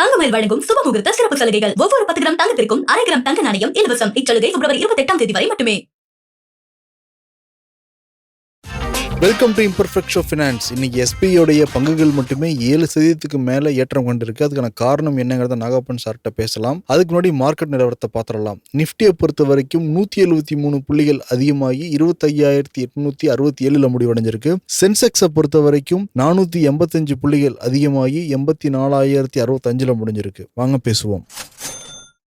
தங்கமயில் வழங்கும் சுபமுகூர்த்த சிறப்பு சலுகைகள். ஒவ்வொரு பத்து கிராம் தங்கத்திற்கும் அரை கிராம் தங்க நாணயம் இலவசம். இச்சலுகை பிப்ரவரி இருபத்தி எட்டாம் தேதி வரை மட்டுமே. Welcome to Imperfect Show finance இன்னைக்கு எஸ்பியோடைய பங்குகள் மட்டுமே ஏழு சதவீதத்துக்கு மேலே ஏற்றம் கொண்டிருக்கு. அதுக்கான காரணம் என்னங்கிறத நாகப்பன் சார்கிட்ட பேசலாம். அதுக்கு முன்னாடி மார்க்கெட் நிலவரத்தை பார்த்துடலாம். நிஃப்டியை பொறுத்த வரைக்கும் நூற்றி எழுபத்தி மூணு புள்ளிகள் அதிகமாகி இருபத்தையாயிரத்தி எட்நூத்தி அறுபத்தி ஏழில் முடிவடைஞ்சிருக்கு. சென்செக்ஸை பொறுத்த வரைக்கும் நானூற்றி எண்பத்தஞ்சு புள்ளிகள் அதிகமாகி எண்பத்தி நாலாயிரத்தி அறுபத்தஞ்சில் முடிஞ்சிருக்கு. வாங்க பேசுவோம்.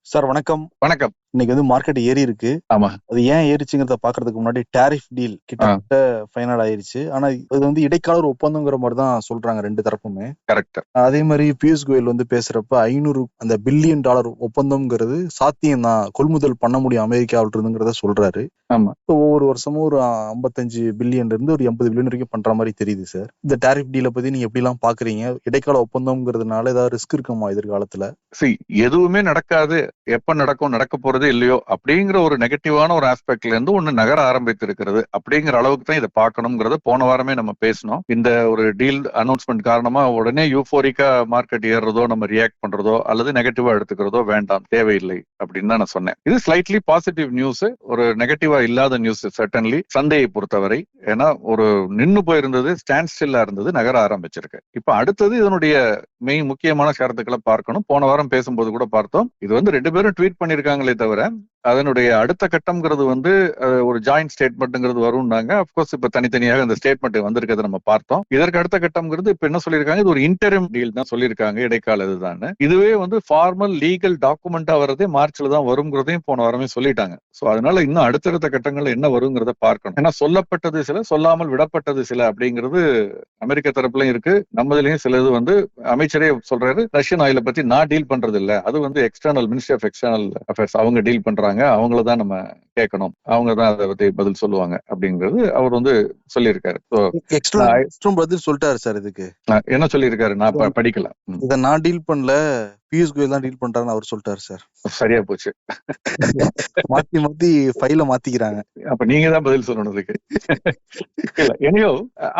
சார் வணக்கம். வணக்கம். இன்னைக்கு வந்து மார்க்கெட் ஏறி இருக்கு. ஆமா. அது ஏன் ஏறிச்சுங்கிறத பாக்குறதுக்கு முன்னாடி டாரிஃப் டீல் கிட்டத்தட்ட ஃபைனல் ஆயிருச்சு. ஆனா இது வந்து இடைக்கால ஒரு ஒப்பந்தங்கிற மாதிரி தான் சொல்றாங்க ரெண்டு தரப்புமே. கரெக்ட் அதே மாதிரி பியூஷ் கோயல் வந்து பேசுறப்ப ஐநூறு அந்த பில்லியன் டாலர் ஒப்பந்தம்ங்கிறது சாத்தியம் தான் கொள்முதல் பண்ண முடியும் அமெரிக்காவில இருந்துங்கிறத சொல்றாரு. ஆமா. ஒவ்வொரு வருஷமும் ஒரு ஐம்பத்தஞ்சு பில்லியன்ல இருந்து ஒரு எண்பது பில்லியன் வரைக்கும் பண்ற மாதிரி தெரியுது சார் இந்த டாரிஃப் டீலை பத்தி நீங்க எப்படி எல்லாம் பாக்குறீங்க? இடைக்கால ஒப்பந்தம்ங்கிறதுனால ஏதாவது ரிஸ்க் இருக்குமா எதிர்காலத்துல? சி எதுவுமே நடக்காது. எப்ப நடக்கும்? நடக்க போறது இல்லையோ அப்படிங்கிற ஒரு நெகட்டிவான ஒரு ஆஸ்பெக்ட்ல இருந்து ஒண்ணு நகர ஆரம்பித்திருக்கிறது அப்படிங்கிற அளவுக்கு தான் இதை பார்க்கணுங்கிறத போன வாரமே நம்ம பேசணும் இந்த ஒரு டீல் அனௌன்ஸ்மெண்ட் காரணமா உடனே யூஃபோரிக்கா மார்க்கெட் ஏறுறதோ நம்ம ரியாக்ட் பண்றதோ அல்லது நெகட்டிவா எடுத்துக்கிறதோ வேண்டாம் தேவையில்லை அப்படின்னு தான் நான் சொன்னேன். இது ஸ்லைட்லி பாசிட்டிவ் நியூஸ் ஒரு நெகட்டிவா இல்லாத நியூஸ் சர்டன்லி சந்தையை பொறுத்தவரை. ஏன்னா ஒரு நின்னு போயிருந்தது ஸ்டாண்ட் ஸ்டில்லா இருந்தது நகர ஆரம்பிச்சிருக்கு. இப்ப அடுத்தது இதனுடைய மெயின் முக்கியமான கருத்துக்களை பார்க்கணும். போன வாரம் பேசும்போது கூட பார்த்தோம். இது வந்து ரெண்டு பேரும் ட்வீட் பண்ணிருக்காங்களே தவிர ahora அதனுடைய அடுத்த கட்டம்ங்கிறது வந்து ஒரு ஜாயிண்ட் ஸ்டேட்மெண்ட்ங்கிறது வரும்னாங்க. அப்கோர்ஸ் இப்ப தனித்தனியாக அந்த ஸ்டேட்மெண்ட் வந்திருக்கிறத நம்ம பார்த்தோம். இதற்கு அடுத்த கட்டம்ங்கிறது இப்ப என்ன சொல்லியிருக்காங்க? இது ஒரு இன்டரிம் டீல் தான் சொல்லியிருக்காங்க. இடைக்கால இதுதான். இதுவே வந்து ஃபார்மல் லீகல் டாக்குமெண்டா வரதே மார்ச்ல தான் வருங்கிறதையும் போன வாரமே சொல்லிட்டாங்க. சோ அதனால இன்னும் அடுத்தடுத்த கட்டங்கள்ல என்ன வருங்கிறத பார்க்கணும். ஏன்னா சொல்லப்பட்டது சில சொல்லாமல் விடப்பட்டது சில அப்படிங்கிறது அமெரிக்க தரப்புலயும் இருக்கு. நம்மதுலயும் சில இது வந்து அமைச்சரே சொல்றாரு ரஷ்யன் ஆயில பத்தி நான் டீல் பண்றது இல்ல அது வந்து external ministry of external affairs அவங்க டீல் பண்றாங்க. அவங்கள தான் நம்ம கேட்கணும். அவங்க தான் அதை பத்தி பதில் சொல்லுவாங்க அப்படிங்கிறது அவர் வந்து சொல்லியிருக்காரு. பதில் சொல்லிட்டாரு சார் இதுக்கு. என்ன சொல்லியிருக்காரு? நான் படிக்கல. இதை நான் டீல் பண்ணல. பியூஷ் கோயல் தான் டீல் பண்றாருன்னு அவர் சொல்லிட்டாரு சார் சரியா போச்சு. மாத்தி மாத்தி ஃபைல மாத்திக்கிறாங்க. அப்ப நீங்க தான் பதில் சொல்லணும் இதுக்கு எனியோ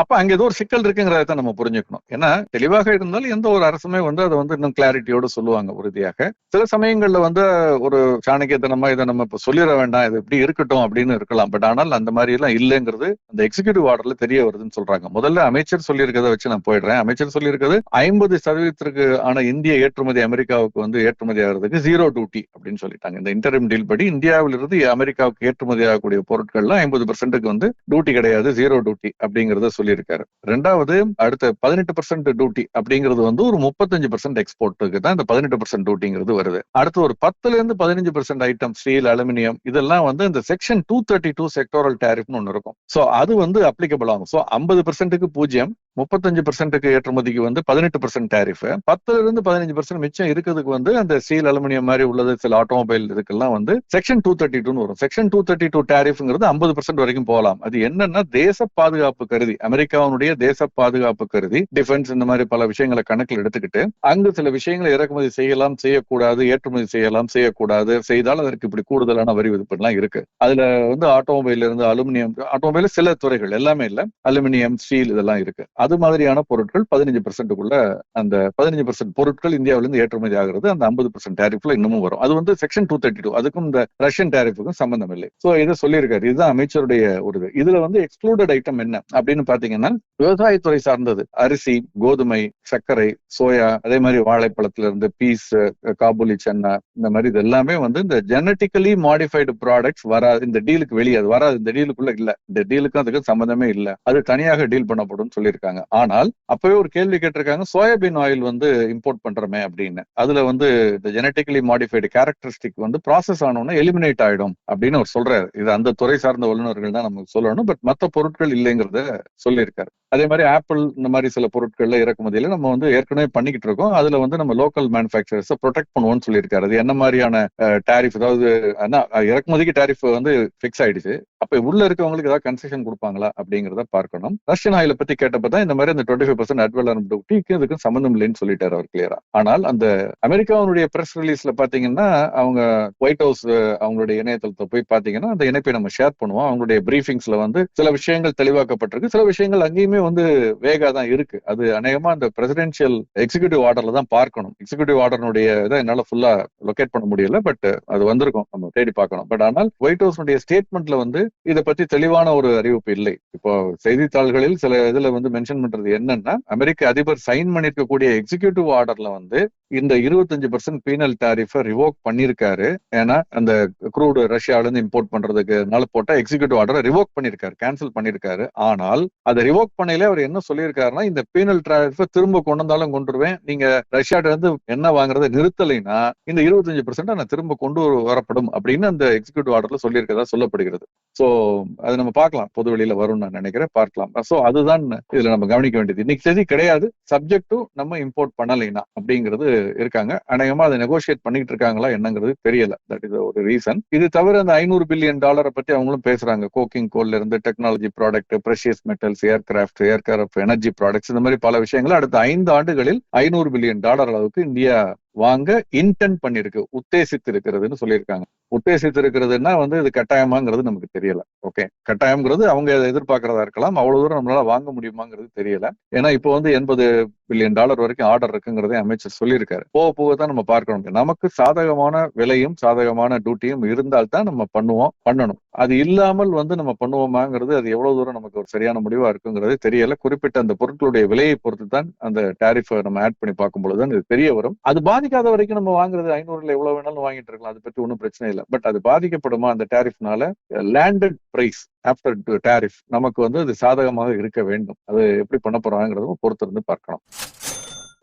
அப்ப அங்க ஏதோ ஒரு சிக்கல் இருக்குங்கிறத தான் நம்ம புரிஞ்சுக்கணும். ஏன்னா தெளிவாக இருந்தாலும் எந்த ஒரு அரசுமே வந்து அதை வந்து இன்னும் கிளாரிட்டியோட சொல்லுவாங்க உறுதியாக. சில சமயங்கள்ல வந்து ஒரு சாணக்கியத்தனமா இதை நம்ம இப்ப சொல்லிட வேண்டாம் இது இப்படி இருக்கட்டும் அப்படின்னு இருக்கலாம். பட் ஆனால் அந்த மாதிரி எல்லாம் இல்லைங்கிறது அந்த எக்ஸிகியூட்டிவ் ஆர்டர்ல தெரிய வருதுன்னு சொல்றாங்க. முதல்ல அமைச்சர் சொல்லியிருக்கதை வச்சு நான் போயிடுறேன். அமைச்சர் சொல்லியிருக்கிறது ஐம்பது சதவீதத்திற்கு ஆன இந்திய ஏற்றுமதி அமெரிக்காவுக்கு வந்து ஏற்றுமதி ஆகிறதுக்கு ஜீரோ டியூட்டி அப்படின்னு சொல்லிட்டாங்க. இந்த இன்டர்ம் டீல் படி இந்தியாவிலிருந்து அமெரிக்காவுக்கு ஏற்றுமதி ஆகக்கூடிய பொருட்கள்லாம் ஐம்பது பெர்சென்ட்டுக்கு வந்து டியூட்டி கிடையாது ஜீரோ டியூட்டி அப்படிங்கறத சொல்லியிருக்காரு. ரெண்டாவது அடுத்த பதினெட்டு பர்சன்ட் டியூட்டி அப்படிங்கிறது வந்து ஒரு முப்பத்தஞ்சு பர்சன்ட் எக்ஸ்போர்ட்டுக்கு தான் இந்த பதினெட்டு பர்சன்ட் டியூட்டிங்கிறது வருது. அடுத்து ஒரு பத்துல இருந்து பதினஞ்சு பர்சன்ட் ஐட்டம் ஸ்டீல் அலுமினியம் இதெல்லாம் வந்து இந்த section two thirty two sectoral டேரிஃப்னு ஒன்று இருக்கும். சோ அது வந்து அப்ளிகபிள் ஆகும். சோ ஐம்பது பர்சன்ட்டுக்கு பூஜ்ஜியம் முப்பத்தஞ்சு பர்சன்ட்டுக்கு ஏற்றுமதிக்கு வந்து பதினெட்டு பர்சன்ட் டேரிஃப் பத்துல இருந்து பதினஞ்சு பர்சன்ட் மிச்சம் இருக்கிறதுக்கு வந்து அந்த ஸ்டீல் அலுமினியம் மாதிரி உள்ளது சில ஆட்டோமொபைல் இதுக்கெல்லாம் வந்து செக்ஷன் டூ தேர்ட்டி டூன்னு வரும். செக்ஷன் டூ தேர்ட்டி டூ டேரிஃப்ங்கிறது ஐம்பது பர்சன்ட் வரைக்கும் போகலாம். அது என்னன்னா தேச பாதுகாப்பு கருதி அமெரிக்காவுடைய தேச பாதுகாப்பு கருதி டிஃபென்ஸ் இந்த மாதிரி பல விஷயங்களை கணக்கில் எடுத்துக்கிட்டு அங்கு சில விஷயங்களை இறக்குமதி செய்யலாம் செய்யக்கூடாது ஏற்றுமதி செய்யலாம் செய்யக்கூடாது செய்தால் அதற்கு இப்படி கூடுதலான வரி விதிப்புலாம் இருக்கு. அதுல வந்து ஆட்டோமொபைல் இருந்து அலுமினியம் ஆட்டோமொபைல் சில துறைகள் எல்லாமே இல்ல. அலுமினியம் ஸ்டீல் இதெல்லாம் இருக்கு. அது மாதிரியான பொருட்கள் பதினஞ்சு பர்சன்ட்டுக்குள்ள அந்த பதினஞ்சு பர்சன்ட் பொருட்கள் இந்தியாவிலிருந்து ஏற்றுமதி ஆகிறது அந்த ஐம்பது பர்சன்ட் டேரிஃப்ல இன்னமும் வரும். அது வந்து செக்ஷன் டூ தேர்ட்டி டூ அதுக்கும் இந்த ரஷ்யன் டேரிஃபுக்கும் சம்பந்தம் இல்லை. ஸோ இதை சொல்லியிருக்காரு. இதுதான் அமைச்சருடைய ஒரு இது. இதுல வந்து எக்ஸ்க்ளூடட் ஐட்டம் என்ன அப்படின்னு பாத்தீங்கன்னா விவசாயத்துறை சார்ந்தது. அரிசி கோதுமை சர்க்கரை சோயா அதே மாதிரி வாழைப்பழத்துல இருந்து பீஸ் காபூலி சென்னை இந்த மாதிரி இது எல்லாமே வந்து இந்த ஜெனட்டிக்கலி மாடிஃபைடு ப்ராடக்ட்ஸ் வராது. இந்த டீலுக்கு வெளியே அது வராது. இந்த டீலுக்குள்ள இல்ல. இந்த டீலுக்கும் அதுக்கு சம்பந்தமே இல்ல. அது தனியாக டீல் பண்ணப்படும் சொல்லியிருக்காங்க. ஆனால் அப்பவே ஒரு கேள்வி கேட்டிருக்காங்க சோயாபீன் ஆயில் வந்து இம்போர்ட் பண்றோமே அப்படின்னு. அதுல வந்து இந்த ஜெனட்டிக்கலி மாடிஃபைடு கேரக்டரிஸ்டிக் வந்து ப்ராசஸ் ஆனோம்னா எலிமினேட் ஆயிடும் அப்படின்னு அவர் சொல்றாரு. இது அந்த துறை சார்ந்த வல்லுநர்கள் தான் நமக்கு சொல்லணும் பட் மத்த பொருட்கள் இல்லைங்கிறத சொல்லியிருக்காரு. அதே மாதிரி ஆப்பிள் இந்த மாதிரி சில பொருட்கள்ல இறக்குமதியில நம்ம வந்து ஏற்கனவே பண்ணிக்கிட்டு இருக்கோம். அதுல வந்து நம்ம லோக்கல் மேனுஃபேக்சரர்ஸை ப்ரொடெக்ட் பண்ணுவோம்னு சொல்லியிருக்காரு. அது என்ன மாதிரியான டேரிஃப் அதாவது ஆனா, இறக்குமதிக்கு டாரிஃப் வந்து ஃபிக்ஸ் ஆயிடுச்சு. அப்ப உள்ள இருக்கவங்களுக்கு ஏதாவது கன்செஷன் கொடுப்பாங்களா அப்படிங்கறத பார்க்கணும். ரஷ்யன் ஆயில பத்தி கேட்டப்பதான் இந்த மாதிரி அந்த டுவெண்ட்டி ஃபைவ் பர்சன்ட் அட்வலர் டியூட்டிக்கு இதுக்கும் சம்மந்தம் இல்லைன்னு சொல்லிட்டாரு அவர் கிளியரா ஆனால் அந்த அமெரிக்காவுடைய பிரஸ் ரிலீஸ்ல பாத்தீங்கன்னா அவங்க ஒயிட் ஹவுஸ் அவங்களுடைய இணையதளத்தை போய் பாத்தீங்கன்னா அந்த இணைப்பை நம்ம ஷேர் பண்ணுவோம். அவங்களுடைய பிரீஃபிங்ஸ்ல வந்து சில விஷயங்கள் தெளிவாக்கப்பட்டிருக்கு. சில விஷயங்கள் அங்கேயுமே வந்து வேகா தான் இருக்கு. அது அநேகமா அந்த பிரசிடென்சியல் எக்ஸிகியூட்டிவ் ஆர்டர்ல தான் பார்க்கணும். எக்ஸிகியூட்டிவ் ஆர்டர்னுடைய இதை என்னால ஃபுல்லா லொகேட் பண்ண முடியல பட் அது வந்திருக்கும். நம்ம தேடி பார்க்கணும். பட் ஆனால் ஒயிட் ஹவுஸ்னுடைய ஸ்டேட்மெண்ட்ல வந்து இதை பத்தி தெளிவான ஒரு அறிவிப்பு இல்லை. இப்போ செய்தித்தாள்களில் சில இதுல வந்து மென்ஷன் பண்றது என்னன்னா அமெரிக்க அதிபர் சைன் பண்ணிருக்கக்கூடிய எக்ஸிகியூட்டிவ் ஆர்டர்ல வந்து இந்த இருபத்தஞ்சு பர்சன்ட் பீனல் டாரிஃபை ரிவோக் பண்ணிருக்காரு. ஏன்னா அந்த குரூடு ரஷ்யால இருந்து இம்போர்ட் பண்றதுக்குனால போட்டா எக்ஸிகியூட்டிவ் ஆர்டரை ரிவோக் பண்ணிருக்காரு கேன்சல் பண்ணிருக்காரு. ஆனால் அதை ரிவோக் பண்ணையில அவர் என்ன சொல்லியிருக்காருன்னா இந்த பீனல் டாரிஃபை திரும்ப கொண்டு வந்தாலும் கொண்டுருவேன் நீங்க ரஷ்யாட்ட இருந்து என்ன வாங்குறதை நிறுத்தலைன்னா இந்த இருபத்தஞ்சு பர்சன்ட் நான் திரும்ப கொண்டு வரப்படும் அப்படின்னு அந்த எக்ஸிகியூட்டிவ் ஆர்டர்ல சொல்லியிருக்கதா சொல்லப்படுகிறது. சோ அது நம்ம பார்க்கலாம். பொது வெளியில வரும்னு நான் நினைக்கிறேன். பார்க்கலாம். சோ அதுதான் இதுல நம்ம கவனிக்க வேண்டியது. இன்னைக்கு செய்தி கிடையாது. சப்ஜெக்டும் நம்ம இம்போர்ட் பண்ணலைனா அப்படிங்கிறது இருக்காங்க. அநேகமா அதை நெகோசியேட் பண்ணிட்டு இருக்காங்களா என்னங்கிறது தெரியல. தட் இஸ் ஒரு ரீசன் இது தவிர அந்த ஐநூறு பில்லியன் டாலரை பத்தி அவங்களும் பேசுறாங்க. கோக்கிங் கோல்ல இருந்து technology product precious metals aircraft aircraft energy products இந்த மாதிரி பல விஷயங்கள் அடுத்த ஐந்து ஆண்டுகளில் ஐநூறு பில்லியன் டாலர் அளவுக்கு இந்தியா வாங்க இன்டென்ட் பண்ணிருக்கு உத்தேசித்து இருக்கிறதுன்னு சொல்லியிருக்காங்க. உத்தேசித்திருக்கிறதுன்னா வந்து இது கட்டாயமாங்கிறது நமக்கு தெரியல. ஓகே கட்டாயம்ங்கிறது அவங்க எதிர்பார்க்கறதா இருக்கலாம். அவ்வளவு தூரம் நம்மளால வாங்க முடியுமாங்கிறது தெரியல. ஏன்னா இப்போ வந்து எண்பது பில்லியன் டாலர் வரைக்கும் ஆர்டர் இருக்குங்கிறதே அமைச்சர் சொல்லியிருக்காரு. போக போக தான் நம்ம பார்க்கணும். நமக்கு சாதகமான விலையும் சாதகமான டியூட்டியும் இருந்தால் தான் நம்ம பண்ணுவோம் பண்ணணும். அது இல்லாமல் வந்து நம்ம பண்ணுவோமாங்கிறது அது எவ்வளவு தூரம் நமக்கு ஒரு சரியான முடிவா இருக்குங்கிறது தெரியல. குறிப்பிட்ட அந்த பொருட்களுடைய விலையை பொறுத்து தான் அந்த டேரிஃப் நம்ம ஆட் பண்ணி பார்க்கும் பொழுதுதான் இது தெரிய வரும். அது பாதிக்காத வரைக்கும் நம்ம வாங்குறது ஐநூறுல எவ்வளவு வேணாலும் வாங்கிட்டு இருக்கலாம். அதை பற்றி ஒன்றும் பிரச்சனை இல்லை. பட் அது பாதிக்கப்படுமா அந்த டாரிஃப்னால லேண்டட் பிரைஸ் ஆஃப்டர் டாரிஃப் நமக்கு வந்து அது சாதகமாக இருக்க வேண்டும். அது எப்படி பண்ண போறாங்கிறதும் பொறுத்திருந்து பார்க்கணும்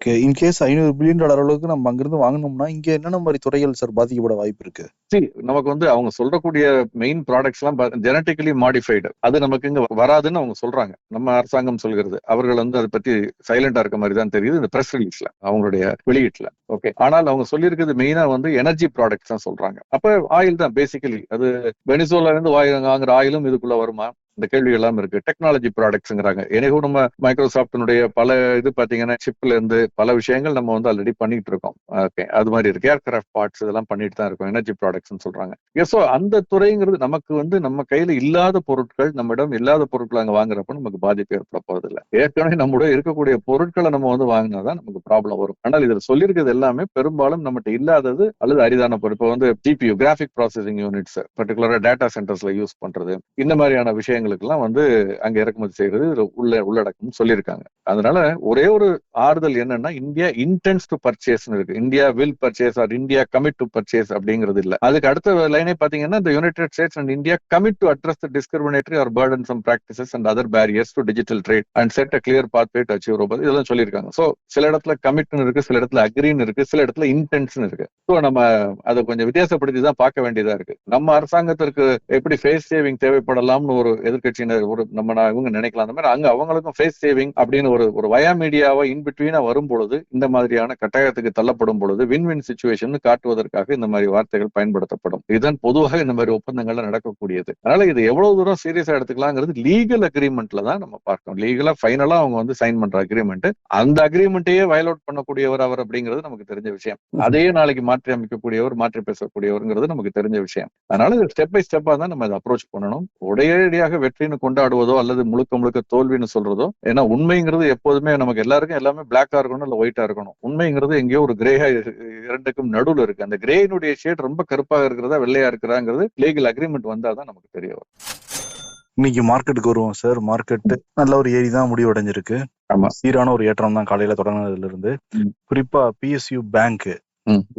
ஓகே இன்கேஸ் ஐநூறு பில்லியன் டாலர் அளவுக்கு நம்ம அங்கிருந்து வாங்கினோம்னா இங்க என்னென்ன மாதிரி துறைகள் சார் பாதிக்கப்பட வாய்ப்பு இருக்கு? சரி நமக்கு வந்து அவங்க சொல்றக்கூடிய மெயின் ப்ராடக்ட்ஸ் எல்லாம் ஜெனட்டிக்கலி மாடிஃபைடு அது நமக்கு இங்க வராதுன்னு அவங்க சொல்றாங்க. நம்ம அரசாங்கம் சொல்கிறது. அவர்கள் வந்து அதை பத்தி சைலண்டா இருக்க மாதிரி தான் தெரியுது இந்த பிரஸ் ரிலீஸ்ல அவங்களுடைய வெளியீட்டுல. ஓகே ஆனால் அவங்க சொல்லியிருக்கிறது மெயினா வந்து எனர்ஜி ப்ராடக்ட்ஸ் தான் சொல்றாங்க. அப்ப ஆயில் தான் பேசிக்கலி அது வெனிசோல இருந்து வாங்குற ஆயிலும் இதுக்குள்ள வருமா? இந்த கேள்வி எல்லாம் இருக்கு. டெக்னாலஜி ப்ராடக்ட்ஸ்ங்கிறாங்க எனக்கும் நம்ம மைக்ரோசாப்டினுடைய பல இது பாத்தீங்கன்னா சிப்ல இருந்து பல விஷயங்கள் நம்ம வந்து ஆல்ரெடி பண்ணிட்டு இருக்கோம். ஓகே அது மாதிரி இருக்கு. ஏர்கிராஃப்ட் பார்ட்ஸ் இதெல்லாம் பண்ணிட்டு தான் இருக்கோம். எனர்ஜி ப்ராடக்ட்ஸ் சொல்றாங்க. ஸோ அந்த துறைங்கிறது நமக்கு வந்து நம்ம கையில இல்லாத பொருட்கள் நம்மிடம் இல்லாத பொருட்கள் அங்க வாங்குறப்ப நமக்கு பாதிப்பு ஏற்பட போறதில்லை. ஏற்கனவே நம்முடைய இருக்கக்கூடிய பொருட்களை நம்ம வந்து வாங்கினாதான் நமக்கு ப்ராப்ளம் வரும். ஆனால் இதுல சொல்லியிருக்கிறது எல்லாமே பெரும்பாலும் நம்மகிட்ட இல்லாதது அல்லது அரிதான பொருள். இப்போ வந்து GPU graphic processing units particularly data சென்டர்ஸ்ல use பண்றது இந்த மாதிரியான விஷயங்கள் விஷயங்களுக்கெல்லாம் வந்து அங்க இறக்குமதி செய்யறது உள்ள உள்ளடக்கம் சொல்லியிருக்காங்க. அதனால ஒரே ஒரு ஆறுதல் என்னன்னா இந்தியா இன்டென்ஸ் டு பர்ச்சேஸ் இருக்கு. India will purchase or India commit to purchase அப்படிங்கிறது இல்ல. அதுக்கு அடுத்த லைனே பாத்தீங்கன்னா இந்த United States and India commit to address the discriminatory or burdensome practices and other barriers to digital trade and set a clear pathway to achieve robot இதெல்லாம் சொல்லியிருக்காங்க. So சில இடத்துல கமிட்னு இருக்கு சில இடத்துல அக்ரின்னு இருக்கு சில இடத்துல இன்டென்ஸ்னு இருக்கு. ஸோ நம்ம அதை கொஞ்சம் வித்தியாசப்படுத்தி தான் பார்க்க வேண்டியதா இருக்கு. நம்ம அரசாங்கத்திற்கு எப்படி ஃபேஸ் சேவிங் தேவைப்படலாம்னு ஒரு எதிர்கட்சியினர் ஒரு நம்ம இவங்க நினைக்கலாம். அந்த மாதிரி அங்க அவங்களுக்கும் ஃபேஸ் சேவிங் அப்படின்னு ஒரு ஒரு வயா மீடியாவை இன்பிட்வீனா வரும் பொழுது இந்த மாதிரியான கட்டாயத்துக்கு தள்ளப்படும் பொழுது வின் வின் சுச்சுவேஷன் காட்டுவதற்காக இந்த மாதிரி வார்த்தைகள் பயன்படுத்தப்படும். இதுதான் பொதுவாக இந்த மாதிரி ஒப்பந்தங்கள்ல நடக்கக்கூடியது. அதனால இது எவ்வளவு தூரம் சீரியஸா எடுத்துக்கலாங்கிறது லீகல் அக்ரிமெண்ட்ல தான் நம்ம பார்க்கணும். லீகலா ஃபைனலா அவங்க வந்து சைன் பண்ற அக்ரிமெண்ட் அந்த அக்ரிமெண்ட்டையே வயலோட் பண்ணக்கூடியவர் அவர் அப்படிங்கிறது நமக்கு தெரிஞ்ச விஷயம். அதையே நாளைக்கு மாற்றி அமைக்கக்கூடியவர் மாற்றி பேசக்கூடியவருங்கிறது நமக்கு தெரிஞ்ச விஷயம். அதனால ஸ்டெப் பை ஸ்டெப்பா தான் நம்ம இதை அப்ரோச் பண்ணணும். உடையடியாக வெற்றின்னு கொண்டாடுவதோ அல்லது முழுக்க முழுக்க தோல்வின்னு சொல்றதோ ஏன்னா உண்மைங்கிறது எப்போதுமே நமக்கு எல்லாருக்கும் எல்லாமே பிளாக்கா இருக்கணும் இல்ல ஒயிட்டா இருக்கணும். உண்மைங்கிறது எங்கேயோ ஒரு கிரேயா இரண்டுக்கும் நடுவுல இருக்கு. அந்த கிரேனுடைய ஷேட் ரொம்ப கருப்பாக இருக்கிறதா வெள்ளையா இருக்கிறாங்கிறது லீகல் அக்ரிமெண்ட் வந்தாதான் நமக்கு தெரிய வரும். இன்னைக்கு மார்க்கெட்டுக்கு வருவோம் சார் மார்க்கெட் நல்ல ஒரு ஏரி தான் முடிவடைஞ்சிருக்கு. சீரான ஒரு ஏற்றம் தான் காலையில தொடங்கினதுல இருந்து. குறிப்பா பிஎஸ்யூ பேங்க்.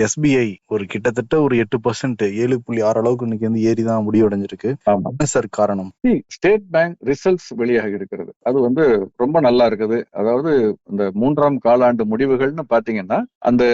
எஸ்பிஐ ஒரு கிட்டத்தட்ட ஒரு எட்டு பர்சன்ட் ஏழு புள்ளி ஆறு அளவுக்கு இன்னைக்கு வந்து ஏரி தான் முடிவடைஞ்சிருக்கு என்ன சார் காரணம்? ஸ்டேட் பேங்க் ரிசல்ட்ஸ் வெளியாக இருக்கிறது. அது வந்து ரொம்ப நல்லா இருக்குது. அதாவது இந்த மூன்றாம் காலாண்டு முடிவுகள்னு பாத்தீங்கன்னா அந்த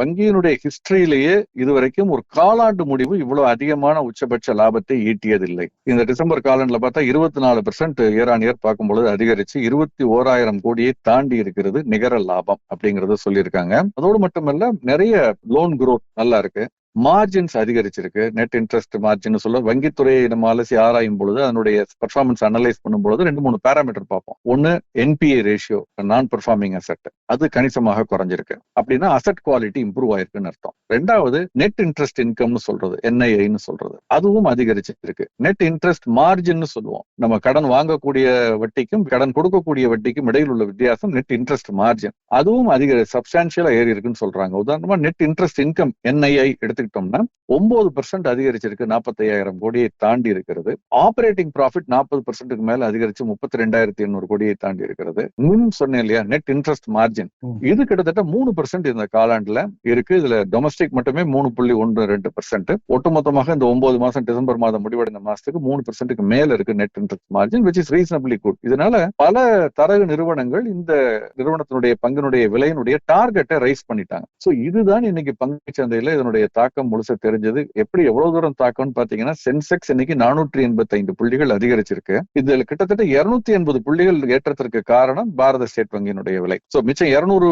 வங்கியினுடைய ஹிஸ்டரியிலேயே இதுவரைக்கும் ஒரு காலாண்டு முடிவு இவ்வளவு அதிகமான உச்சபட்ச லாபத்தை ஈட்டியதில்லை. இந்த டிசம்பர் காலாண்டுல பார்த்தா இருபத்தி நாலு பெர்சென்ட் இயர் ஆன் இயர் பார்க்கும்பொழுது அதிகரிச்சு இருபத்தி ஓராயிரம் கோடியை தாண்டி இருக்கிறது நிகர லாபம் அப்படிங்கறத சொல்லியிருக்காங்க. அதோடு மட்டுமல்ல நிறைய லோன் குரோத் நல்லா இருக்கு. மார்ஜின்ஸ் அதிகரிச்சிருக்கு. நெட் இன்ட்ரெஸ்ட் மார்ஜின் சொல்ல வங்கித்துறையை நம்ம அலசி ஆராயும் பொழுது அதனுடைய பர்ஃபார்மன்ஸ் அனலைஸ் பண்ணும் பொழுது ரெண்டு மூணு பேராமீட்டர் பார்ப்போம். ஒன்னு NPA ratio non performing asset அது கணிசமாக குறைஞ்சிருக்கு. அப்படின்னா அசெட் குவாலிட்டி இம்ப்ரூவ் ஆயிருக்குன்னு அர்த்தம். ரெண்டாவது நெட் இன்ட்ரெஸ்ட் இன்கம்னு சொல்றது என்ஐஐன்னு சொல்றது. அதுவும் அதிகரிச்சிருக்கு. நெட் இன்ட்ரெஸ்ட் மார்ஜின் சொல்லுவோம். நம்ம கடன் வாங்கக்கூடிய வட்டிக்கும் கடன் கொடுக்கக்கூடிய வட்டிக்கும் இடையில் உள்ள வித்தியாசம் நெட் இன்ட்ரெஸ்ட் மார்ஜின் அதுவும் அதிக சப்ஸ்டான்சியலா ஏறி இருக்குன்னு சொல்றாங்க. உதாரணமா நெட் இன்ட்ரெஸ்ட் இன்கம் என்ஐஐ எடுத்துக்கிட்டோம்னா ஒன்பது பர்சன்ட் அதிகரிச்சிருக்கு நாற்பத்தையாயிரம் கோடியை தாண்டி இருக்கிறது. ஆபரேட்டிங் ப்ராஃபிட் நாற்பது பர்சன்ட்டுக்கு மேல அதிகரிச்சு முப்பத்தி ரெண்டாயிரத்தி எண்ணூறு கோடியை தாண்டி இருக்கிறது. நிம் சொன்னேன் இல்லையா நெட் இன்ட்ரெஸ்ட் மார்ஜின். இது கிட்டத்தட்ட மூணு பர்சன்ட் இந்த காலாண்டுல இருக்கு. இதுல டொமஸ்டிக் மட்டுமே மூணு புள்ளி ஒன்று ரெண்டு பர்சன்ட் ஒட்டுமொத்தமாக இந்த ஒன்பது மாசம் டிசம்பர் மாதம் முடிவடைந்த மாசத்துக்கு மூணு பர்சன்ட்டுக்கு மேல இருக்கு net interest margin which is reasonably good இதனால பல தரகு நிறுவனங்கள் இந்த நிறுவனத்தினுடைய பங்கினுடைய விலையினுடைய டார்கெட்டை ரைஸ் பண்ணிட்டாங்க. சோ இதுதான் இன்னைக்கு பங்கு சந்தையில இதனுடைய தாக்கம் தாக்கம் முழுசா தெரிஞ்சது. எப்படி எவ்வளவு தூரம் தாக்கம்னு பாத்தீங்கன்னா சென்செக்ஸ் இன்னைக்கு நானூற்றி எண்பத்தி ஐந்து புள்ளிகள் அதிகரிச்சிருக்கு. இதுல கிட்டத்தட்ட இருநூத்தி எண்பது புள்ளிகள் ஏற்றத்திற்கு காரணம் பாரத ஸ்டேட் வங்கியினுடைய விலை. சோ மிச்சம் இருநூறு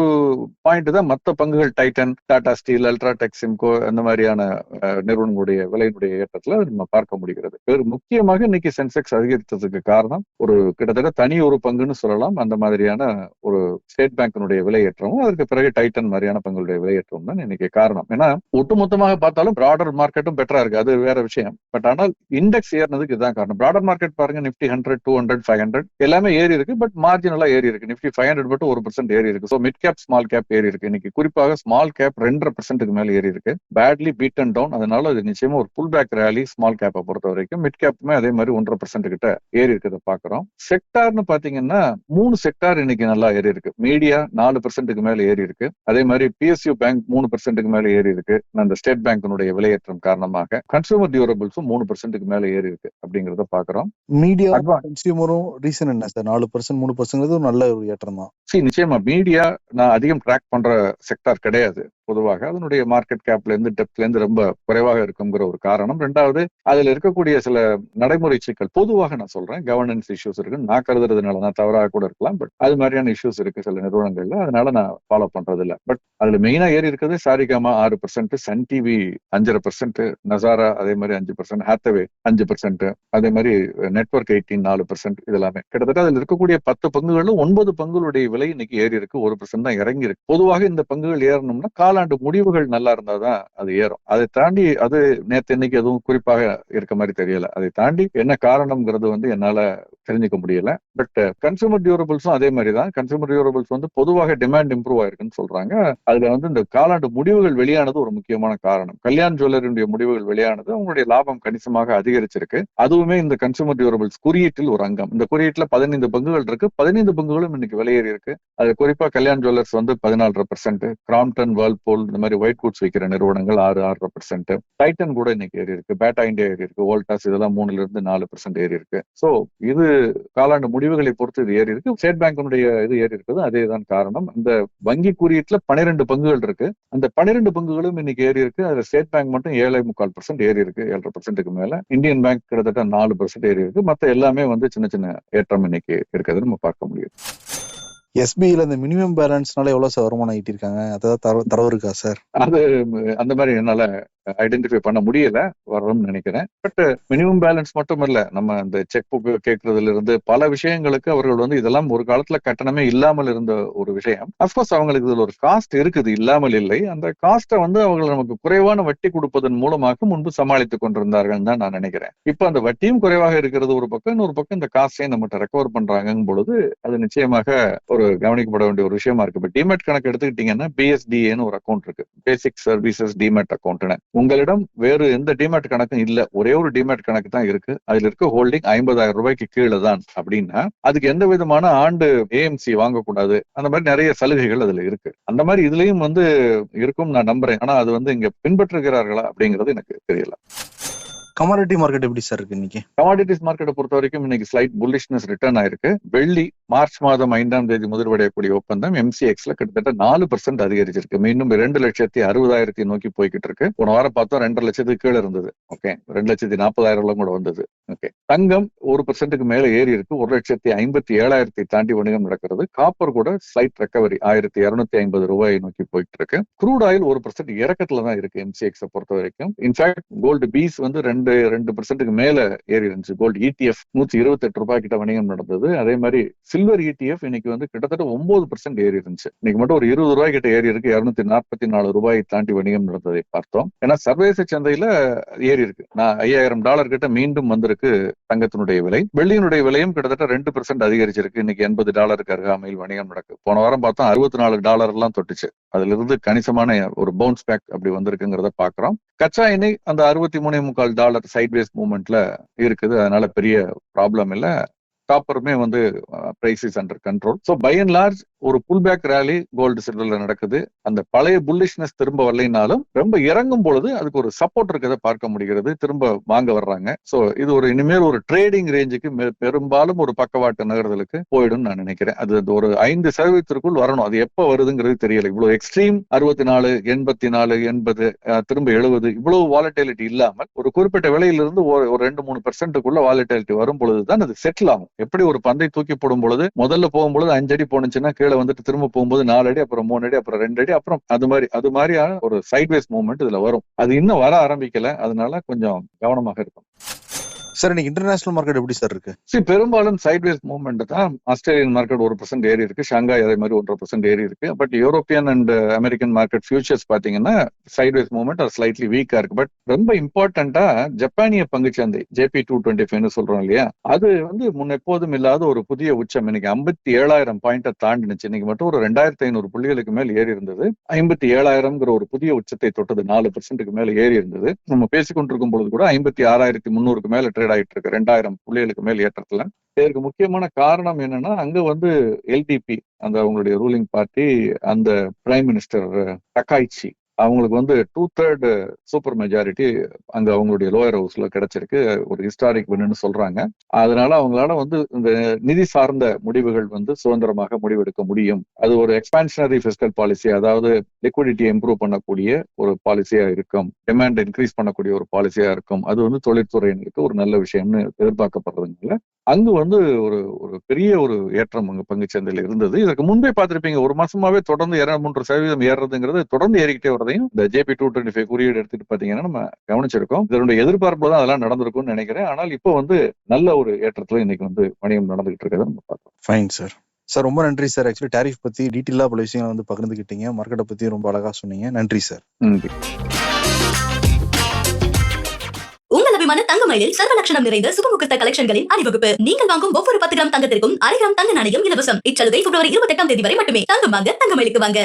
பாயிண்ட் தான் மத்த பங்குகள் டைட்டன் டாடா ஸ்டீல் அல்ட்ராடெக் சிம்கோ அந்த மாதிரியான நிறுவனங்களுடைய விலையினுடைய ஏற்றத்துல நம்ம பார்க்க முடிகிறது. முக்கியமாக இன்னைக்கு சென்செக்ஸ் அதிகரித்ததுக்கு காரணம் ஒரு கிட்டத்தட்ட தனி ஒரு பங்குன்னு சொல்லலாம். அந்த மாதிரியான ஒரு ஸ்டேட் பேங்கினுடைய விலையேற்றமும் அதற்கு பிறகு டைட்டன் மாதிரியான பங்குடைய விலையேற்றமும் தான் இன்னைக்கு காரணம். ஏன்னா ஒட்டுமொத்தமா மொத்தமாக பார்த்தாலும் பிராடர் மார்க்கெட்டும் பெட்டரா இருக்கு. அது வேற விஷயம். பட் ஆனால் இண்டெக்ஸ் ஏறினதுக்கு இதுதான் காரணம். பிராடர் மார்க்கெட் பாருங்க Nifty hundred two hundred five hundred எல்லாமே ஏறி இருக்கு. பட் மார்ஜினலா ஏறி இருக்கு. நிப்டி ஃபைவ் ஹண்ட்ரட் மட்டும் ஒரு பர்சன்ட் ஏறி இருக்கு. So mid cap small cap ஏறி இருக்கு. இன்னைக்கு குறிப்பாக ஸ்மால் கேப் ரெண்டரை பர்சன்ட்டுக்கு மேல ஏறி இருக்கு. பேட்லி பீட் அண்ட் டவுன் அதனால அது நிச்சயமா ஒரு புல் பேக் ரேலி ஸ்மால் கேப்பை பொறுத்த வரைக்கும் மிட் கேப்புமே அதே மாதிரி ஒன்றரை பர்சன்ட் கிட்ட ஏறி இருக்கிறத பாக்குறோம் செக்டார்னு பாத்தீங்கன்னா மூணு செக்டார் இன்னைக்கு நல்லா ஏறி இருக்கு. மீடியா நாலு பர்சன்ட்டுக்கு மேல ஏறி இருக்கு. அதே மாதிரி பிஎஸ்யூ பேங்க் மூணு பர்சன்ட்டுக்கு மேல ஏறி இருக்கு. அந்த ஸ்டேட் பேங்கினுடைய விலையேற்றம் காரணமாக கன்சூமர் டியூரபிள்ஸும் மூணு பர்சன்ட்டுக்கு மேல ஏறி இருக்கு அப்படிங்கறத பாக்குறோம் மீடியா. கன்சியூமரும் ரீசன் என்ன சார் நாலு பர்சன்ட் மூணு பர்சன்ட் ஒரு நல்ல ஒரு ஏற்றம் தான் சி நிச்சயமா மீடியா நான் அதிகம் ட்ராக் பண்ற செக்டார் கிடையாது பொதுவாக. அதனுடைய மார்க்கெட் கேப்ல இருந்து டெப்த்ல இருந்து ரொம்ப குறைவாக இருக்குங்கிற ஒரு காரணம். ரெண்டாவது அதுல இருக்கக்கூடிய சில நடைமுறை சிக்கல். பொதுவாக நான் சொல்றேன் கவர்னன்ஸ் இஷ்யூஸ் இருக்கு நான் கருதுறதுனால நான் தவறாக கூட இருக்கலாம் பட் அது மாதிரியான இஷ்யூஸ் இருக்கு சில நிறுவனங்கள்ல. அதனால நான் ஃபாலோ பண்றது இல்ல பட் அதுல மெயினா ஏறி இருக்கிறது சாரிகாமா ஆறு பர்சன்ட் சன் டிவி அஞ்சரை பர்சன்ட் நசாரா அதே மாதிரி அஞ்சு பர்சன்ட் ஹேத்தவே அஞ்சு பர்சன்ட் அதே மாதிரி நெட்ஒர்க் எயிட்டீன் நாலு பர்சன்ட் இதெல்லாமே. கிட்டத்தட்ட அதுல இருக்கக்கூடிய பத்து பங்குகளும் ஒன்பது பங்குகளுடைய விலை இன்னைக்கு ஏறி இருக்கு ஒரு பர்சன்ட் தான் இறங்கி இருக்கு. பொதுவாக இந்த பங்குகள் ஏறணும்னா காலாண்டு முடிவுகள் நல்லா இருந்தாதான் அது ஏறும். அதை தாண்டி அது நேத்து இன்னைக்கு எதுவும் குறிப்பாக இருக்க மாதிரி தெரியல. அதை தாண்டி என்ன காரணம்ங்கிறது வந்து என்னால தெரிஞ்சுக்க முடியல. பட் கன்சூமர் டியூரபிள்ஸும் அதே மாதிரி தான். கன்சூமர் டியூரபிள்ஸ் வந்து பொதுவாக டிமாண்ட் இம்ப்ரூவ் ஆயிருக்குன்னு சொல்றாங்க. அதுல வந்து இந்த காலாண்டு முடிவுகள் வெளியானது ஒரு முக்கியமான காரணம். கல்யாண் ஜுவல்லரியுடைய முடிவுகள் வெளியானது அவங்களுடைய லாபம் கணிசமாக அதிகரிச்சிருக்கு. அதுவுமே இந்த கன்சூமர் டியூரபிள்ஸ் குறியீட்டில் ஒரு அங்கம். இந்த குறியீட்டில் பதினைந்து பங்குகள் இருக்கு. பதினைந்து பங்குகளும் இன்னைக்கு விலையேறி இருக்கு. அது குறிப்பா கல்யாண் ஜுவல்லர்ஸ் வந்து பதினாலரை பர்சன்ட் கிராம்டன் வேர்ல்பூல் இந்த மாதிரி ஒயிட் கூட்ஸ் விற்கிற நிறுவனங்கள் ஆறு ஆறரை பர்சன்ட் டைட்டன் கூட இன்னைக்கு ஏறி இருக்கு. பேட்டா இந்தியா ஏறி இருக்கு. வோல்டாஸ் இதெல்லாம் மூணுல இருந்து நாலு பர்சன்ட் ஏறி இருக்கு. சோ இது காலாண்டு முடிவுகளை பொறுத்து இது ஏறி இருக்கு. ஸ்டேட் பேங்கினுடைய இது ஏறி இருக்குது அதே தான் காரணம். அந்த வங்கி குறியீட்டுல பன்னிரெண்டு பங்குகள் இருக்கு. அந்த பனிரெண்டு பங்குகளும் இன்னைக்கு ஏறி இருக்கு. அதுல ஸ்டேட் பேங்க் மட்டும் ஏழை முக்கால் பர்சன்ட் ஏறி இருக்கு. ஏழரை பர்சன்ட்டுக்கு மேல. இந்தியன் பேங்க் கிட்டத்தட்ட நாலு பர்சன்ட் ஏறி இருக்கு. மத்த எல்லாமே வந்து சின்ன சின்ன ஏற்றம் இன்னைக்கு இருக்கிறது நம்ம பார்க்க முடியும். எஸ்பிஐல இந்த மினிமம் பேலன்ஸ்னால எவ்வளவு சார் வருமானம் ஈட்டிருக்காங்க? அதாவது தரவு தரவு இருக்கா சார் அது அந்த மாதிரி என்னால ஐடென்டிஃபை பண்ண முடியல வரணும்னு நினைக்கிறேன். பட் மினிமம் பேலன்ஸ் மட்டும் இல்ல நம்ம அந்த செக் புக் கேட்கறதுல இருந்து பல விஷயங்களுக்கு அவர்கள் வந்து இதெல்லாம் ஒரு காலத்துல கட்டணமே இல்லாமல் இருந்த ஒரு விஷயம். அப்கோர்ஸ் அவங்களுக்கு இதுல ஒரு காஸ்ட் இருக்குது இல்லாமல் இல்லை. அந்த காஸ்ட்டை வந்து அவர்கள் நமக்கு குறைவான வட்டி கொடுப்பதன் மூலமாக முன்பு சமாளித்துக் கொண்டிருந்தார்கள் தான் நான் நினைக்கிறேன். இப்ப அந்த வட்டியும் குறைவாக இருக்கிறது ஒரு பக்கம் இன்னொரு பக்கம் இந்த காஸ்டையும் நம்மகிட்ட ரெக்கவர் பண்றாங்க பொழுது அது நிச்சயமாக ஒரு கவனிக்கப்பட வேண்டிய ஒரு விஷயமா இருக்கு. இப்ப டிமெட் கணக்கு எடுத்துக்கிட்டீங்கன்னா பிஎஸ்டிஏன்னு ஒரு அக்கௌண்ட் இருக்கு. பேசிக் சர்வீசஸ் டிமெட் அக்கௌண்ட்னு உங்களிடம் வேறு எந்த டிமேட் கணக்கும் இல்ல. ஒரே ஒரு டிமேட் கணக்கு தான் இருக்கு. அதுல இருக்க ஹோல்டிங் ஐம்பதாயிரம் ரூபாய்க்கு கீழே தான் அப்படின்னா அதுக்கு எந்த விதமான ஆண்டு ஏஎம்சி வாங்கக்கூடாது. அந்த மாதிரி நிறைய சலுகைகள் அதுல இருக்கு. அந்த மாதிரி இதுலயும் வந்து இருக்கும் நான் நம்புறேன். ஆனா அது வந்து இங்க பின்பற்றுகிறார்களா அப்படிங்கிறது எனக்கு தெரியல. கமாடிட்டி மார்க்கெட் எப்படி சார் இருக்கு இன்னைக்கு? கமாடிட்டிஸ் மார்க்கெட்டை பொறுத்த வரைக்கும் இன்னைக்கு ஸ்லைட் புல்லிஷ்னஸ் ரிட்டர்ன் ஆயிருக்கு. வெள்ளி மார்ச் மாதம் ஐந்தாம் தேதி முதல்வடையக்கூடிய ஒப்பந்தம் எம்சிஎக்ஸ்ல கிட்டத்தட்ட நாலு பர்சன்ட் அதிகரிச்சிருக்கு. மீண்டும் ரெண்டு லட்சத்தி அறுபதாயிரத்தி நோக்கி போய்கிட்டு இருக்கு. போன வாரம் பார்த்தோம் ரெண்டரை லட்சத்துக்கு கீழே இருந்தது. ஓகே ரெண்டு லட்சத்தி நாற்பதாயிரம் கூட வந்தது. ஓகே தங்கம் ஒரு பர்சன்ட்டுக்கு மேல ஏறி இருக்கு. ஒரு லட்சத்தி ஐம்பத்தி ஏழாயிரத்தி தாண்டி வணிகம் நடக்கிறது. காப்பர் கூட ஸ்லைட் ரெக்கவரி ஆயிரத்தி இருநூத்தி ஐம்பது ரூபாயை நோக்கி போயிட்டு இருக்கு. க்ரூட் ஆயில் ஒரு பர்சன்ட் இறக்கத்துல தான் இருக்கு எம்சிஎக்ஸ் பொறுத்த வரைக்கும் இன்ஃபேக்ட் கோல்டு பீஸ் வந்து ரெண்டு ரெண்டு ரெண்டு பர்சன்ட்டுக்கு மேல ஏறி இருந்துச்சு. கோல்டு இடிஎஃப் நூத்தி இருபத்தி எட்டு ரூபாய் கிட்ட வணிகம் நடந்தது. அதே மாதிரி சில்வர் இடிஎஃப் இன்னைக்கு வந்து கிட்டத்தட்ட ஒன்பது பர்சன்ட் ஏறி இருந்துச்சு. இன்னைக்கு மட்டும் ஒரு இருபது ரூபாய் கிட்ட ஏறி இருக்கு. இருநூத்தி நாற்பத்தி நாலு ரூபாய் தாண்டி வணிகம் நடந்ததை பார்த்தோம். ஏன்னா சர்வதேச சந்தையில ஏறி இருக்கு. நான் ஐயாயிரம் டாலர் கிட்ட மீண்டும் வந்திருக்கு தங்கத்தினுடைய விலை. வெள்ளியினுடைய விலையும் கிட்டத்தட்ட ரெண்டு பர்சன்ட் அதிகரிச்சிருக்கு. இன்னைக்கு எண்பது டாலருக்கு அருகாமையில் வணிகம் நடக்கு. போன வாரம் பார்த்தோம் அறுபத்தி நாலு டாலர் எல்லாம் தொட்டுச்சு. அதுல இருந்து கணிசமான ஒரு பவுன்ஸ் பேக் அப்படி வந்திருக்குங்கிறத பாக்குறோம் கச்சா எண்ணெய் அந்த அறுபத்தி மூணே முக்கால் டாலர் சைட்வேஸ் மூவ்மெண்ட்ல இருக்குது. அதனால பெரிய ப்ராப்ளம் இல்ல. காப்பருமே வந்து price under control so by and large ஒரு புல் பேக் ரேலி கோல்டு சில்வர்ல நடக்குது. அந்த பழைய புல்லிஷ்னஸ் திரும்ப வரலைனாலும் ரொம்ப இறங்கும் பொழுது அதுக்கு ஒரு சப்போர்ட் இருக்கிறத பார்க்க முடிகிறது. திரும்ப வாங்க வர்றாங்க. ஸோ இது ஒரு இனிமேல் ஒரு ட்ரேடிங் ரேஞ்சுக்கு பெரும்பாலும் ஒரு பக்கவாட்டு நகர்தலுக்கு போயிடும் நான் நினைக்கிறேன். அது ஒரு ஐந்து சதவீதத்திற்குள் வரணும். அது எப்போ வருதுங்கிறது தெரியல. இவ்வளவு எக்ஸ்ட்ரீம் அறுபத்தி நாலு எண்பத்தி நாலு எண்பது திரும்ப எழுபது இவ்வளவு வாலட்டிலிட்டி இல்லாமல் ஒரு குறிப்பிட்ட விலையிலிருந்து ஒரு ஒரு ரெண்டு மூணு பெர்சென்ட்டுக்குள்ள வாலட்டிலிட்டி வரும் பொழுது தான் அது செட்டில் ஆகும். எப்படி ஒரு பந்தை தூக்கி போடும் பொழுது முதல்ல போகும்பொழுது அஞ்சு அடி போனுச்சுன்னா கீழே வந்துட்டு திரும்ப போகும்போது நாலு அடி அப்புறம் மூணு அடி அப்புறம் ரெண்டு அடி அப்புறம் அது மாதிரி அது மாதிரியான ஒரு சைட்வேஸ் மூவ்மெண்ட் இதுல வரும். அது இன்னும் வர ஆரம்பிக்கல. அதனால கொஞ்சம் கவனமாக இருக்கும் சார் இன்னைக்கு இன்டர்நேஷனல் மார்க்கெட் எப்படி சார் இருக்கு? See, பெரும்பாலும் சைட்வேஸ் மூவ்மெண்ட் தான். ஆஸ்திரேலியன் மார்க்கெட் ஒரு பர்சன்ட் ஏறி இருக்கு. ஷாங்காய் அதே மாதிரி ஒன்றரை பர்சன்ட் ஏறி இருக்கு. But European and American market futures பாத்தீங்கன்னா சைட்வேஸ் மூவ்மெண்ட் அது ஸ்லைட்லி வீக்கா இருக்கு. பட் ரொம்ப இம்பார்ட்டண்டா ஜப்பானிய பங்கு சந்தை ஜேபி டூ டுவெண்ட்டி ஃபைவ்னு சொல்றோம் இல்லையா? அது வந்து முன் எப்போதும் இல்லாத ஒரு புதிய உச்சம். இன்னைக்கு ஐம்பத்தி ஏழாயிரம் பாயிண்ட தாண்டினுச்சு. இன்னைக்கு மட்டும் ஒரு ரெண்டாயிரத்தி ஐநூறு புள்ளிகளுக்கு மேல் ஏறி இருந்தது. ஐம்பத்தி ஏழாயிரம்ங்கிற ஒரு புதிய உச்சத்தை தொட்டது. நாலு பர்சன்ட்டுக்கு மேல ஏறி இருந்தது. நம்ம பேசிக்கொண்டிருக்கும் பொழுது கூட ஐம்பத்தி ஆறாயிரத்தி முன்னூறுக்கு மேல ட்ரேட் ஆயிட்டு இருக்கு ரெண்டாயிரம் புள்ளிகளுக்கு மேல் ஏற்றத்துல. இதற்கு முக்கியமான காரணம் என்னன்னா அங்க வந்து எல்டிபி அந்த அவங்களுடைய ரூலிங் பார்ட்டி அந்த பிரைம் மினிஸ்டர் டக்காய்ச்சி அவங்களுக்கு வந்து டூ தேர்ட் சூப்பர் மெஜாரிட்டி அங்க அவங்களுடைய லோயர் ஹவுஸ்ல கிடைச்சிருக்கு. ஒரு ஹிஸ்டாரிக் வின்னு சொல்றாங்க. அதனால அவங்களால வந்து இந்த நிதி சார்ந்த முடிவுகள் வந்து சுதந்திரமாக முடிவெடுக்க முடியும். அது ஒரு எக்ஸ்பான்ஷனரி பிசிக்கல் பாலிசி அதாவது லிக்விடிட்டியை இம்ப்ரூவ் பண்ணக்கூடிய ஒரு பாலிசியா இருக்கும். டிமாண்ட் இன்க்ரீஸ் பண்ணக்கூடிய ஒரு பாலிசியா இருக்கும். அது வந்து தொழில்துறையினருக்கு ஒரு நல்ல விஷயம்னு எதிர்பார்க்கப்படுறதுனால அங்கு வந்து ஒரு ஒரு பெரிய ஒரு ஏற்றம் அங்க பங்குச்சந்தையில இருந்தது. இதற்கு முன்பே பார்த்திருப்பீங்க ஒரு மாசமாவே தொடர்ந்து இரண்டு மூன்று சதவீதம் ஏறுறதுங்கிறது தொடர்ந்து ஏறிக்கிட்டே வரதையும் இந்த ஜேபி டூ டுவெண்ட்டி ஃபைவ் குறியீடு எடுத்துட்டு பாத்தீங்கன்னா நம்ம கவனிச்சிருக்கோம். இதனுடைய எதிர்பார்ப்புல தான் அதெல்லாம் நடந்திருக்கும்னு நினைக்கிறேன். ஆனால் இப்போ வந்து நல்ல ஒரு ஏற்றத்துல இன்னைக்கு வந்து வணிகம் நடந்துகிட்டு இருக்கிறத நம்ம பார்த்தோம் ஃபைன் சார் சார் ரொம்ப நன்றி சார் ஆக்சுவலி டாரிஃப் பத்தி டீட்டெயிலா பல விஷயங்களை வந்து பகிர்ந்துக்கிட்டீங்க மார்க்கெட்டை பத்தி ரொம்ப அழகா சொன்னீங்க. நன்றி சார் நன்றி. தரமான தங்க மயிலில் சர்வ லட்சணம் நிறைந்த சுபமுகூர்த்த கலெக்ஷன்களின் அணிவகுப்பு. நீங்கள் வாங்கும் ஒவ்வொரு பத்து கிராம் தங்கத்திற்கும் அரை கிராம் தங்க நாணயம் இலவசம். இச்சலுகை பிப்ரவரி இருபத்தி எட்டாம் தேதி வரை மட்டுமே. தங்கம் வாங்க தங்க மயிலுக்கு வாங்க.